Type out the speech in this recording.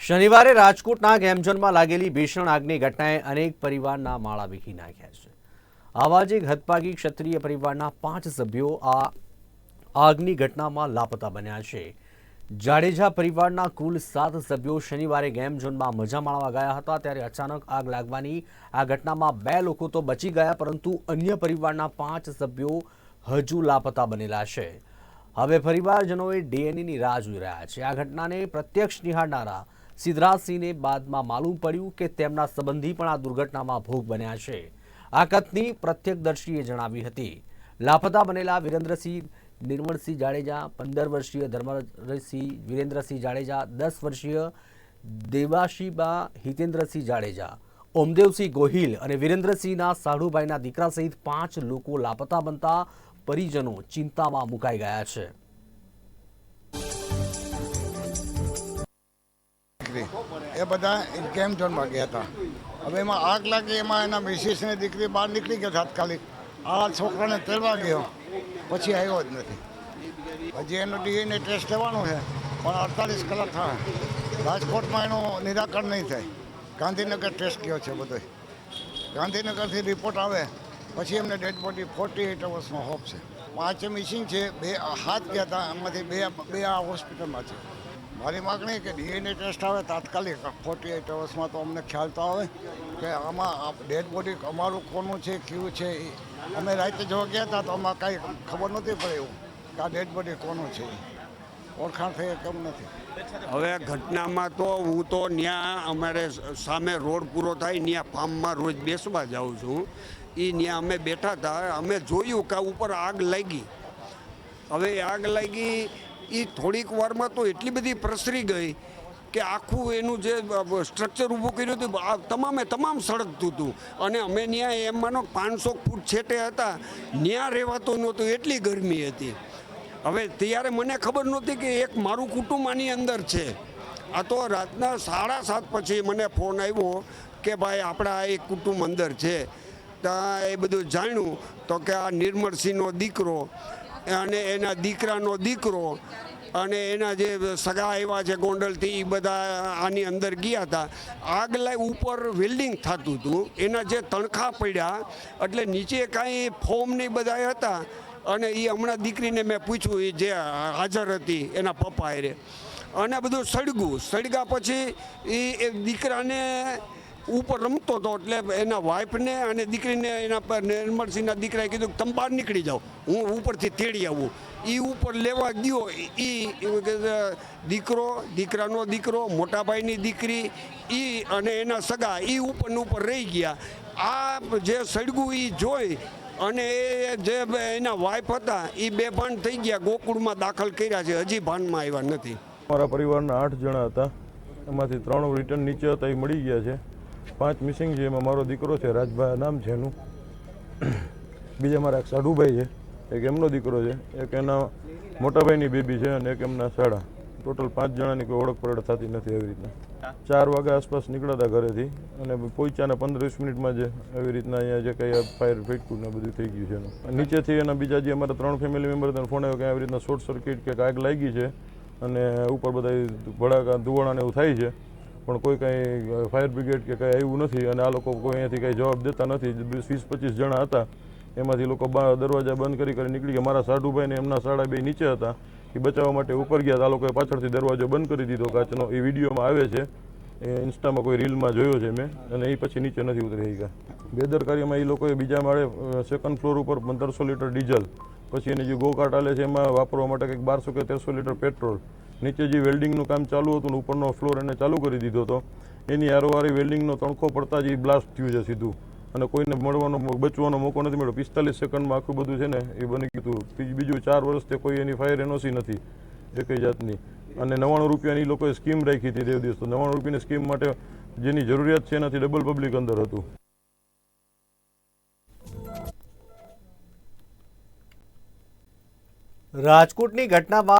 શનિવારે રાજકોટના ગેમઝોનમાં લાગેલી ભીષણ આગની ઘટનાએ અનેક પરિવારના માળા વીખી નાખ્યા છે. આવા જ એક હદપાગી ક્ષત્રિય પરિવારના પાંચ સભ્યો આ આગની ઘટનામાં લાપતા બન્યા છે. જાડેજા પરિવારના કુલ સાત સભ્યો શનિવારે ગેમ ઝોનમાં મજા માણવા ગયા હતા ત્યારે અચાનક આગ લાગવાની આ ઘટનામાં બે લોકો તો બચી ગયા પરંતુ અન્ય પરિવારના પાંચ સભ્યો હજુ લાપતા બનેલા છે. હવે પરિવારજનોએ ડીએનએની રાહ જોઈ રહ્યા છે. આ ઘટનાને પ્રત્યક્ષ નિહાળનારા સિદ્ધરાજસિંહને બાદમાં માલુમ પડ્યું કે તેમના સંબંધી પણ આ દુર્ઘટનામાં ભોગ બન્યા છે. આ કથની પ્રત્યક્ષદર્શીએ જણાવી હતી. લાપતા બનેલા વિરેન્દ્રસિંહ, નિર્મળસિંહ જાડેજા, પંદર વર્ષીય ધર્મસિંહ વિરેન્દ્રસિંહ જાડેજા, દસ વર્ષીય દેવાશીબા હિતેન્દ્રસિંહ જાડેજા, ઓમદેવસિંહ ગોહિલ અને વિરેન્દ્રસિંહના સાઢુભાઈના દીકરા સહિત પાંચ લોકો લાપતા બનતા પરિજનો ચિંતામાં મુકાઈ ગયા છે. દીકરી. એ બધા ગેમ ઝોનમાં ગયા હતા? હવે એમાં આગ લાગી, એમાં એના મિસિસની દીકરી બહાર નીકળી ગયો તાત્કાલિક. આ છોકરાને તેડવા ગયો. પછી આવ્યો જ નથી. હજી એનો ડીએનએ ટેસ્ટ લેવાનો છે, પણ અડતાલીસ કલાક થાય. રાજકોટમાં એનું નિરાકરણ નહીં થાય. ગાંધીનગર ટેસ્ટ ગયો છે બધો ગાંધીનગરથી રિપોર્ટ આવે, પછી એમને ડેડ બોડી ફોર્ટી એઇટ અવર્સમાં હોપ છે. પાંચ મિસિંગ છે, બે હાથ ગયા હતા એમાંથી બે બે આ હોસ્પિટલમાં છે. મારી માગણી કે ડીએનએ ટેસ્ટ આવે, તાત્કાલિક ફોર્ટી એટ અવર્સમાં તો અમને ખ્યાલ તો આવે કે આમાં ડેડ બોડી અમારું કોનું છે, કયું છે, એ અમે રાતે જોવા ગયા હતા તો આમાં કાંઈ ખબર નહોતી પડે એવું કે આ ડેડ બોડી કોનું છે. ઓળખાણ થઈ કેમ નથી. હવે ઘટનામાં તો હું તો ત્યાં અમારે સામે રોડ પૂરો થાય ત્યાં ફાર્મમાં રોજ બેસવા જાઉં છું. એ ત્યાં અમે બેઠા હતા અમે જોયું કે ઉપર આગ લાગી. હવે આગ લાગી એ થોડીક વારમાં તો એટલી બધી પ્રસરી ગઈ કે આખું એનું જે સ્ટ્રક્ચર ઊભું કર્યું હતું, આ તમામે તમામ સળગતું હતું. અને અમે ત્યાં એમ માનો પાંચસો ફૂટ છેટે હતા ત્યાં રહેવાતું નહોતું, એટલી ગરમી હતી. હવે ત્યારે મને ખબર નહોતી કે એક મારું કુટુંબ આની અંદર છે. આ તો રાતના સાડા સાત પછી મને ફોન આવ્યો કે ભાઈ આપણા એક કુટુંબ અંદર છે. ત્યાં એ બધું જાણ્યું તો કે આ નિર્મળસિંહનો દીકરો અને એના દીકરાનો દીકરો અને એના જે સગા આવ્યા છે ગોંડલથી એ બધા આની અંદર ગયા હતા. આગ લાઈ ઉપર વેલ્ડિંગ થતું હતું. એના જે તણખા પડ્યા, એટલે નીચે કાંઈ ફોર્મ નહીં બધા હતા. અને એ હમણાં દીકરીને મેં પૂછ્યું એ જે હાજર હતી, એના પપ્પા એ અને બધું સળગું. સળગા પછી એ દીકરાને ઉપર રમતો હતો એટલે એના વાઈફને અને દીકરીને એના પર નિર્મળસિંહના દીકરાએ કીધું તમે બહાર નીકળી જાઓ, હું ઉપરથી તેડી આવું. એ ઉપર લેવા ગયો. એ દીકરો, દીકરાનો દીકરો, મોટાભાઈની દીકરી એ અને એના સગા એ ઉપર ઉપર રહી ગયા. આ જે સળગું એ જોઈ અને એ જે એના વાઈફ હતા એ બે ભાન થઈ ગયા, ગોકુળમાં દાખલ કર્યા છે. હજી ભાનમાં આવ્યા નથી. મારા પરિવારના આઠ જણા હતા. એમાંથી ત્રણ રિટર્ન નીચે હતા, એ મળી ગયા છે. પાંચ મિસિંગ છે, એમાં મારો દીકરો છે રાજભાઈ નામ છે એનું. બીજા મારા એક સાઢુભાઈ છે, એક એમનો દીકરો છે, એક એના મોટાભાઈની બેબી છે અને એક એમના સાડા. ટોટલ પાંચ જણાની કોઈ ઓળખ પરખ થતી નથી એવી રીતના. ચાર વાગ્યા આસપાસ નીકળ્યા હતા ઘરેથી અને પહોંચ્યાના પંદર વીસ મિનિટમાં જે એવી રીતના અહીંયા જે કંઈ ફાયર ફેટકું ને બધું થઈ ગયું છે એનું. નીચેથી એના બીજા જે અમારા ત્રણ ફેમિલી મેમ્બર ફોન આવ્યો કે આવી રીતના શોર્ટ સર્કિટ કે આગ લાગી છે અને ઉપર બધા ભડાકા ધુવાણા ને એવું થાય છે. પણ કોઈ કાંઈ ફાયર બ્રિગેડ કે કંઈ આવ્યું નથી અને આ લોકો કોઈ અહીંયાથી કંઈ જવાબ દેતા નથી. વીસ પચીસ જણા હતા, એમાંથી લોકો દરવાજા બંધ કરી કરી નીકળી ગયા. મારા સાઢુભાઈને એમના સાડા બે નીચે હતા. એ બચાવવા માટે ઉપર ગયા. આ લોકોએ પાછળથી દરવાજો બંધ કરી દીધો કાચનો. એ વિડીયોમાં આવે છે. એ ઇન્સ્ટામાં કોઈ રીલમાં જોયો છે મેં. અને એ પછી નીચે નથી ઉતરી ગયા બેદરકારીમાં એ લોકોએ બીજા માળે સેકન્ડ ફ્લોર ઉપર પંદરસો લીટર ડીઝલ. પછી એની જે ગોકાટ આલે છે એમાં વાપરવા માટે કંઈક બારસો કે તેરસો લીટર પેટ્રોલ. નીચે જે વેલ્ડિંગનું કામ ચાલુ હતું ને ઉપરનો ફ્લોર એને ચાલુ કરી દીધો હતો. એની હારોહારી વેલ્ડિંગનો તણખો પડતા જ એ બ્લાસ્ટ થયું છે સીધું. અને કોઈને મળવાનો બચવાનો મોકો નથી મળ્યો. પિસ્તાલીસ સેકન્ડમાં આખું બધું છે ને એ બની ગયું બીજું- ચાર વર્ષથી કોઈ એની ફાયર એનઓસી નથી એકઈ જાતની. અને નવ્વાણું રૂપિયાની લોકોએ સ્કીમ રાખી હતી તે દિવસ. તો નવ્વાણું રૂપિયાની સ્કીમ માટે જેની જરૂરિયાત છે એનાથી ડબલ પબ્લિક અંદર હતું. રાજકોટની ઘટના બાદ